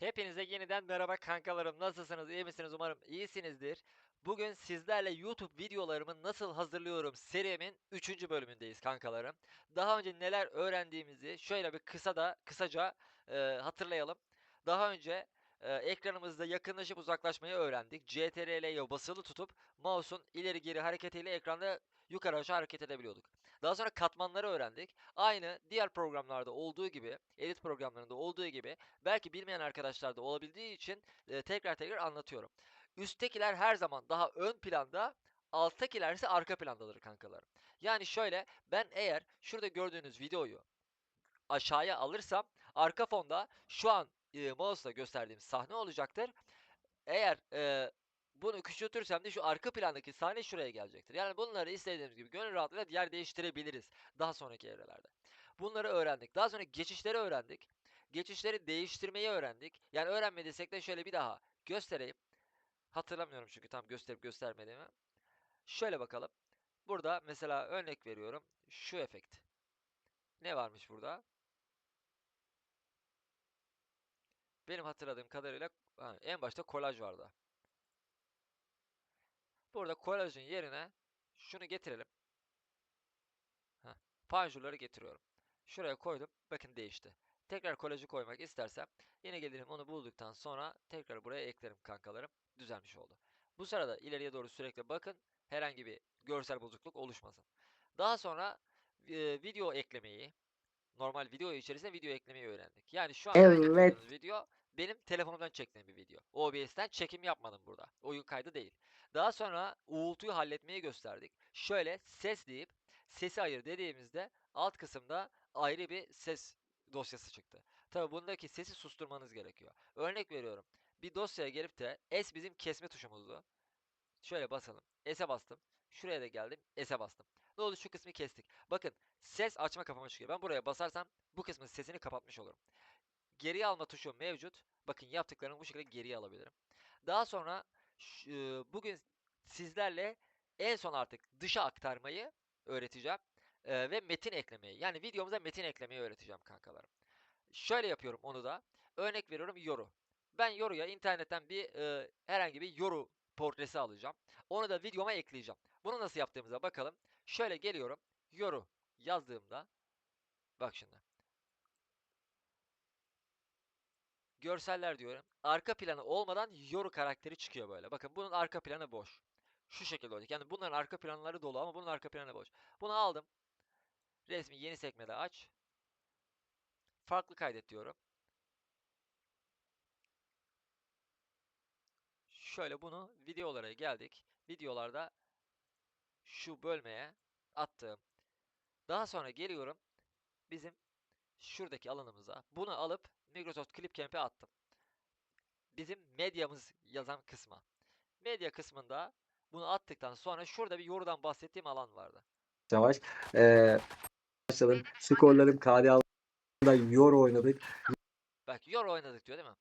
Hepinize yeniden merhaba kankalarım. Nasılsınız? iyi misiniz? Umarım iyisinizdir. Bugün sizlerle YouTube videolarımı nasıl hazırlıyorum serimin 3. bölümündeyiz kankalarım. Daha önce neler öğrendiğimizi şöyle bir kısa da kısaca e, hatırlayalım. Daha önce e, ekranımızda yakınlaşıp uzaklaşmayı öğrendik. CTRL'ye basılı tutup mouse'un ileri geri hareketiyle ekranda yukarı aşağı hareket edebiliyorduk. Daha sonra katmanları öğrendik. Aynı diğer programlarda olduğu gibi, edit programlarında olduğu gibi belki bilmeyen arkadaşlar da olabildiği için e, tekrar tekrar anlatıyorum. Üsttekiler her zaman daha ön planda, alttakiler ise arka plandadır kankalarım. Yani şöyle ben eğer şurada gördüğünüz videoyu aşağıya alırsam arka fonda şu an e, mouse'la gösterdiğim sahne olacaktır. Eğer e, bunu küçültürsem de şu arka plandaki sahne şuraya gelecektir. Yani bunları istediğimiz gibi gönül rahatlığıyla yer değiştirebiliriz daha sonraki evrelerde. Bunları öğrendik. Daha sonra geçişleri öğrendik. Geçişleri değiştirmeyi öğrendik. Yani öğrenmediysek de şöyle bir daha göstereyim. Hatırlamıyorum çünkü tam gösterip göstermediğimi. Şöyle bakalım. Burada mesela örnek veriyorum. Şu efekt. Ne varmış burada? Benim hatırladığım kadarıyla en başta kolaj vardı. Burada kolajın yerine şunu getirelim. Heh, panjurları getiriyorum. Şuraya koydum. Bakın değişti. Tekrar kolajı koymak istersem yine gelirim onu bulduktan sonra tekrar buraya eklerim kankalarım. Düzelmiş oldu. Bu sırada ileriye doğru sürekli bakın. Herhangi bir görsel bozukluk oluşmasın. Daha sonra e, video eklemeyi, normal video içerisinde video eklemeyi öğrendik. Yani şu an Evet. video benim telefonumdan çektiğim bir video. OBS'ten çekim yapmadım burada. Oyun kaydı değil. Daha sonra uğultuyu halletmeyi gösterdik. Şöyle ses deyip sesi ayır dediğimizde alt kısımda ayrı bir ses dosyası çıktı. Tabi bundaki sesi susturmanız gerekiyor. Örnek veriyorum. Bir dosyaya gelip de S bizim kesme tuşumuzdu. Şöyle basalım. S'e bastım. Şuraya da geldim. S'e bastım. Ne oldu? Şu kısmı kestik. Bakın ses açma kapama çıkıyor. Ben buraya basarsam bu kısmın sesini kapatmış olurum. Geriye alma tuşu mevcut. Bakın yaptıklarımı bu şekilde geriye alabilirim. Daha sonra e, bugün sizlerle en son artık dışa aktarmayı öğreteceğim. E, ve metin eklemeyi. Yani videomuza metin eklemeyi öğreteceğim kankalarım. Şöyle yapıyorum onu da. Örnek veriyorum Yoru. Ben Yoru'ya internetten bir e, herhangi bir Yoru portresi alacağım. Onu da videoma ekleyeceğim. Bunu nasıl yaptığımıza bakalım. Şöyle geliyorum. Yoru yazdığımda bak şimdi. Görseller diyorum. Arka planı olmadan Yoru karakteri çıkıyor böyle. Bakın bunun arka planı boş. Şu şekilde olacak. Yani bunların arka planları dolu ama bunun arka planı boş. Bunu aldım. Resmi yeni sekmede aç. Farklı kaydet diyorum. Şöyle bunu videolara geldik. Videolarda şu bölmeye attım. Daha sonra geliyorum bizim şuradaki alanımıza. Bunu alıp Microsoft Clipcamp'e attım. Bizim medyamız yazan kısma. Medya kısmında bunu attıktan sonra şurada bir yorudan bahsettiğim alan vardı. Yavaş. Ee, başladım. Skorlarım KDA'da Euro oynadık. Bak Euro oynadık diyor değil mi?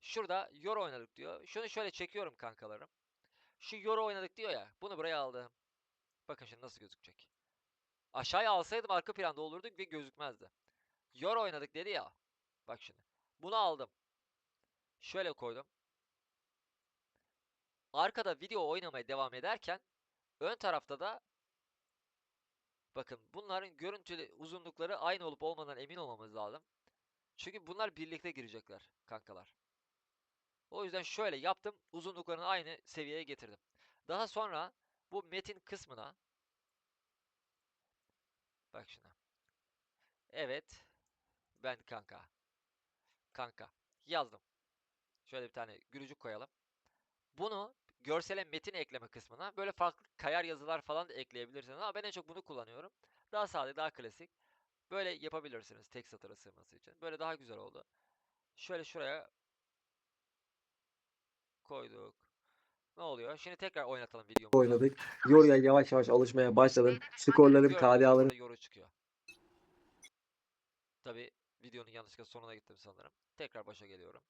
Şurada Euro oynadık diyor. Şunu şöyle çekiyorum kankalarım. Şu Euro oynadık diyor ya. Bunu buraya aldım. Bakın şimdi nasıl gözükecek. Aşağıya alsaydım arka planda olurdu ve gözükmezdi. Euro oynadık dedi ya. Bak şimdi. Bunu aldım. Şöyle koydum. Arkada video oynamaya devam ederken ön tarafta da bakın bunların görüntülü uzunlukları aynı olup olmadan emin olmamız lazım. Çünkü bunlar birlikte girecekler kankalar. O yüzden şöyle yaptım. Uzunluklarını aynı seviyeye getirdim. Daha sonra bu metin kısmına bak şimdi. Evet. Ben kanka. Kanka. Yazdım. Şöyle bir tane gülücük koyalım. Bunu görsele metin ekleme kısmına böyle farklı kayar yazılar falan da ekleyebilirsiniz ama ben en çok bunu kullanıyorum. Daha sade, daha klasik. Böyle yapabilirsiniz tek satıra sığması için. Böyle daha güzel oldu. Şöyle şuraya koyduk. Ne oluyor? Şimdi tekrar oynatalım videomuzu. oynadık. Euro'ya yavaş yavaş alışmaya başladım. Skorlarım KDA'larım yoru çıkıyor. Tabi videonun yanlışlıkla sonuna gittim sanırım. Tekrar başa geliyorum.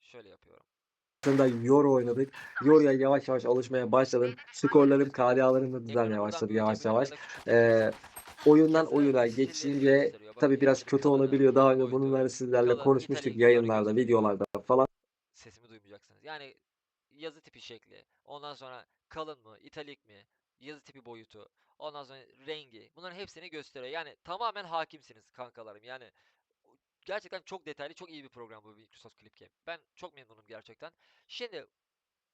Şöyle yapıyorum. da Euro oynadık. Euro'ya yavaş yavaş alışmaya başladım. Skorlarım KDA'larım da düzelmeye başladı yavaş yavaş. Ee, oyundan oyuna geçince tabii biraz kötü olabiliyor. Daha önce bunları sizlerle konuşmuştuk yayınlarda, videolarda falan. Sesimi duymayacaksınız. Yani yazı tipi şekli, ondan sonra kalın mı, italik mi, yazı tipi boyutu, ondan sonra rengi. Bunların hepsini gösteriyor. Yani tamamen hakimsiniz kankalarım. Yani gerçekten çok detaylı, çok iyi bir program bu Microsoft Clipcamp. Ben çok memnunum gerçekten. Şimdi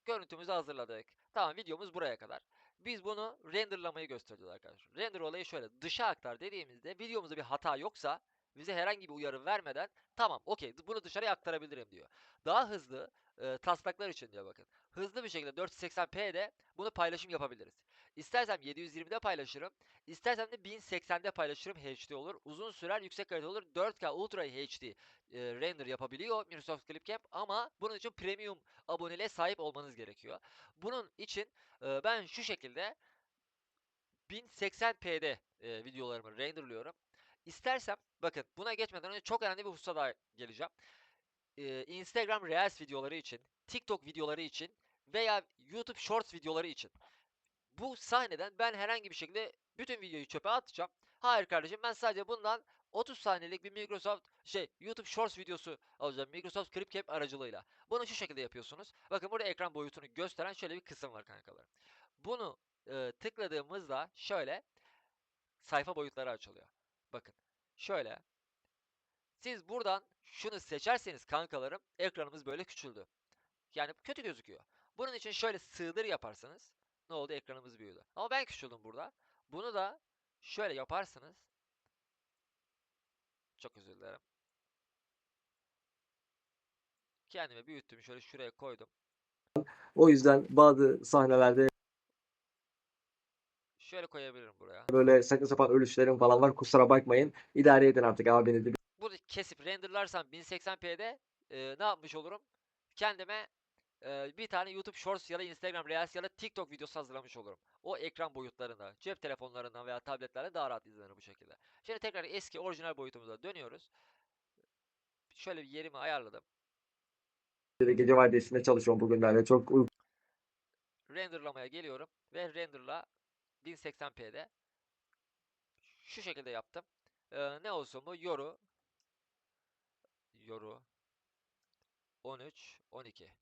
görüntümüzü hazırladık. Tamam videomuz buraya kadar. Biz bunu renderlamayı göstereceğiz arkadaşlar. Render olayı şöyle. Dışa aktar dediğimizde videomuzda bir hata yoksa bize herhangi bir uyarı vermeden tamam okey bunu dışarıya aktarabilirim diyor. Daha hızlı e, taslaklar için diyor bakın. Hızlı bir şekilde 480p'de bunu paylaşım yapabiliriz. İstersem 720'de paylaşırım. İstersem de 1080'de paylaşırım HD olur. Uzun sürer yüksek kalite olur. 4K Ultra HD e, render yapabiliyor Microsoft Clipcamp ama bunun için premium aboneliğe sahip olmanız gerekiyor. Bunun için e, ben şu şekilde 1080p'de e, videolarımı renderlıyorum. İstersem bakın buna geçmeden önce çok önemli bir hususa daha geleceğim. E, Instagram Reels videoları için, TikTok videoları için veya YouTube Shorts videoları için bu sahneden ben herhangi bir şekilde bütün videoyu çöpe atacağım. Hayır kardeşim ben sadece bundan 30 saniyelik bir Microsoft şey YouTube Shorts videosu alacağım Microsoft Clipcamp aracılığıyla. Bunu şu şekilde yapıyorsunuz. Bakın burada ekran boyutunu gösteren şöyle bir kısım var kankalarım. Bunu e, tıkladığımızda şöyle sayfa boyutları açılıyor. Bakın şöyle. Siz buradan şunu seçerseniz kankalarım ekranımız böyle küçüldü. Yani kötü gözüküyor. Bunun için şöyle sığdır yaparsanız ne oldu ekranımız büyüdü. Ama ben küçüldüm burada. Bunu da şöyle yaparsınız. Çok özür dilerim. Kendimi büyüttüm. Şöyle şuraya koydum. O yüzden bazı sahnelerde Şöyle koyabilirim buraya. böyle saçma sapan ölüşlerim falan var. Kusura bakmayın. İdare edin artık abinizi. Bunu kesip renderlarsam 1080p'de e, ne yapmış olurum? Kendime e, bir tane YouTube Shorts ya da Instagram Reels ya da TikTok videosu hazırlamış olurum. O ekran boyutlarında, cep telefonlarından veya tabletlerle daha rahat izlenir bu şekilde. Şimdi tekrar eski orijinal boyutumuza dönüyoruz. Şöyle bir yerimi ayarladım. Gece vardiyasında çalışıyorum bugünlerde. Çok uyku renderlamaya geliyorum ve renderla 1080p'de şu şekilde yaptım. Ee, ne olsun bu? Yoru Yoru 13 12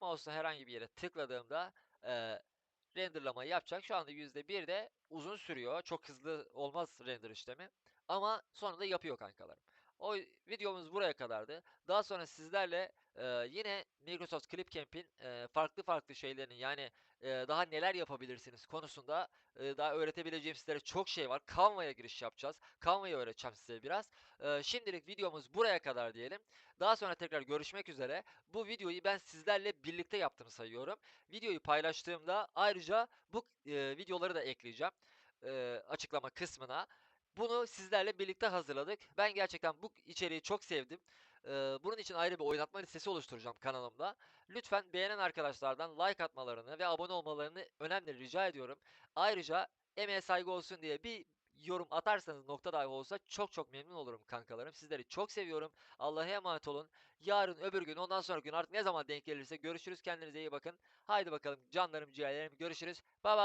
Mouse'la herhangi bir yere tıkladığımda e, renderlamayı yapacak. Şu anda %1 de uzun sürüyor. Çok hızlı olmaz render işlemi. Ama sonunda yapıyor kankalarım. O videomuz buraya kadardı. Daha sonra sizlerle e, yine Microsoft Clipcamp'in e, farklı farklı şeylerini yani e, daha neler yapabilirsiniz konusunda e, daha öğretebileceğim sizlere çok şey var. Canva'ya giriş yapacağız. Canva'yı öğreteceğim size biraz. E, şimdilik videomuz buraya kadar diyelim. Daha sonra tekrar görüşmek üzere. Bu videoyu ben sizlerle birlikte yaptığımı sayıyorum. Videoyu paylaştığımda ayrıca bu e, videoları da ekleyeceğim e, açıklama kısmına. Bunu sizlerle birlikte hazırladık. Ben gerçekten bu içeriği çok sevdim. Bunun için ayrı bir oynatma listesi oluşturacağım kanalımda. Lütfen beğenen arkadaşlardan like atmalarını ve abone olmalarını önemli rica ediyorum. Ayrıca emeğe saygı olsun diye bir yorum atarsanız nokta dahi olsa çok çok memnun olurum kankalarım. Sizleri çok seviyorum. Allah'a emanet olun. Yarın öbür gün ondan sonra gün artık ne zaman denk gelirse görüşürüz. Kendinize iyi bakın. Haydi bakalım canlarım ciğerlerim görüşürüz. Bye bye.